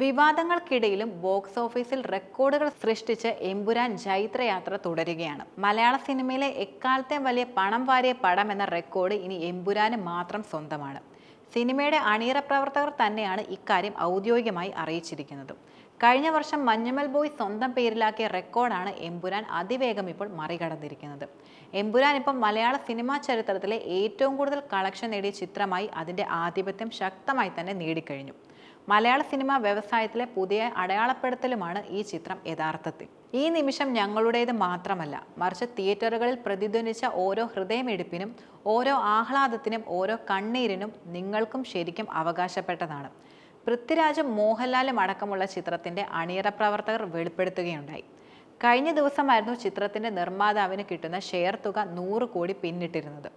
വിവാദങ്ങൾക്കിടയിലും box ഓഫീസിൽ റെക്കോർഡുകൾ സൃഷ്ടിച്ച് എമ്പുരാൻ ജൈത്രയാത്ര തുടരുകയാണ്. മലയാള സിനിമയിലെ എക്കാലത്തെ വലിയ പണം വാരിയ പടം എന്ന റെക്കോർഡ് ഇനി എമ്പുരാന് മാത്രം സ്വന്തമാണ്. സിനിമയുടെ അണിയറ പ്രവർത്തകർ തന്നെയാണ് ഇക്കാര്യം ഔദ്യോഗികമായി അറിയിച്ചിരിക്കുന്നത്. കഴിഞ്ഞ വർഷം മഞ്ഞുമൽ ബോയ് സ്വന്തം പേരിലാക്കിയ റെക്കോർഡാണ് എമ്പുരാൻ അതിവേഗം ഇപ്പോൾ മറികടന്നിരിക്കുന്നത്. എമ്പുരാൻ ഇപ്പം മലയാള സിനിമാ ചരിത്രത്തിലെ ഏറ്റവും കൂടുതൽ കളക്ഷൻ നേടിയ ചിത്രമായി അതിന്റെ ആധിപത്യം ശക്തമായി തന്നെ നേടിക്കഴിഞ്ഞു. മലയാള സിനിമാ വ്യവസായത്തിലെ പുതിയ അടയാളപ്പെടുത്തലുമാണ് ഈ ചിത്രം യഥാർത്ഥത്തിൽ. ഈ നിമിഷം ഞങ്ങളുടേത് മാത്രമല്ല മറിച്ച് തിയേറ്ററുകളിൽ പ്രതിധ്വനിച്ച ഓരോ ഹൃദയമെടുപ്പിനും ഓരോ ആഹ്ലാദത്തിനും ഓരോ കണ്ണീരിനും നിങ്ങൾക്കും ശരിക്കും അവകാശപ്പെട്ടതാണ്. പൃഥ്വിരാജും മോഹൻലാലും അടക്കമുള്ള ചിത്രത്തിന്റെ അണിയറ പ്രവർത്തകർ വെളിപ്പെടുത്തുകയുണ്ടായി. കഴിഞ്ഞ ദിവസമായിരുന്നു ചിത്രത്തിന്റെ നിർമ്മാതാവിന് കിട്ടുന്ന ഷെയർ തുക നൂറ് കോടി പിന്നിട്ടിരുന്നത്.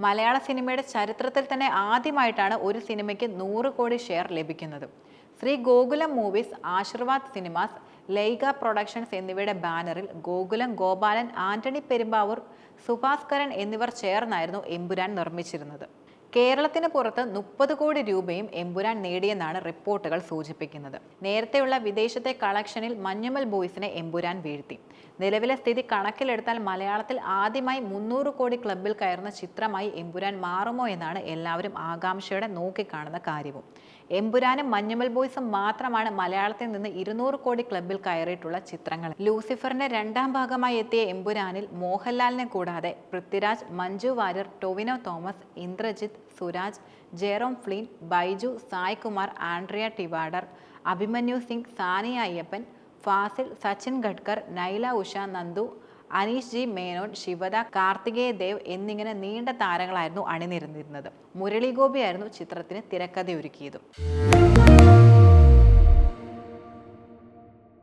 മലയാള സിനിമയുടെ ചരിത്രത്തിൽ തന്നെ ആദ്യമായിട്ടാണ് ഒരു സിനിമയ്ക്ക് നൂറ് കോടി ഷെയർ ലഭിക്കുന്നത്. Sree Gokulam movies Aashirvad cinemas Lyca productions എന്നിവയുടെ ബാനറിൽ ഗോകുലം ഗോപാലൻ ആന്റണി പെരുമ്പാവൂർ സുഭാസ്കരൻ എന്നിവർ ചേർന്നായിരുന്നു എമ്പുരാൻ നിർമ്മിച്ചിരുന്നത്. കേരളത്തിന് പുറത്ത് മുപ്പത് കോടി രൂപയും എമ്പുരാൻ നേടിയെന്നാണ് റിപ്പോർട്ടുകൾ സൂചിപ്പിക്കുന്നത്. നേരത്തെയുള്ള വിദേശത്തെ കളക്ഷനിൽ മഞ്ഞുമൽ ബോയ്സിനെ എമ്പുരാൻ വീഴ്ത്തി. നിലവിലെ സ്ഥിതി കണക്കിലെടുത്താൽ മലയാളത്തിൽ ആദ്യമായി മുന്നൂറ് കോടി ക്ലബിൽ കയറുന്ന ചിത്രമായി എമ്പുരാൻ മാറുമോ എന്നാണ് എല്ലാവരും ആകാംക്ഷയോടെ നോക്കിക്കാണുന്ന കാര്യവും. എമ്പുരാനും മഞ്ഞുമൽ ബോയ്സും മാത്രമാണ് മലയാളത്തിൽ നിന്ന് ഇരുന്നൂറ് കോടി ക്ലബിൽ കയറിയിട്ടുള്ള ചിത്രങ്ങൾ. ലൂസിഫറിന്റെ രണ്ടാം ഭാഗമായി എത്തിയ എമ്പുരാനിൽ മോഹൻലാലിനെ കൂടാതെ Prithviraj Manju Warrier Tovino Thomas Indrajith Suraj Jerome Flynn Baiju Sai Kumar Andrea Tivadar Abhimanyu Singh Saniya Iyappan Fazil Sachin Gadkar Naila Usha Nandu Aneesh G Menon Shivada Karthikeya Dev എന്നിങ്ങനെ നീണ്ട താരങ്ങളായിരുന്നു അണിനിരന്നിരുന്നത്. മുരളി ഗോപിയായിരുന്നു ചിത്രത്തിന് തിരക്കഥയൊരുക്കിയതും.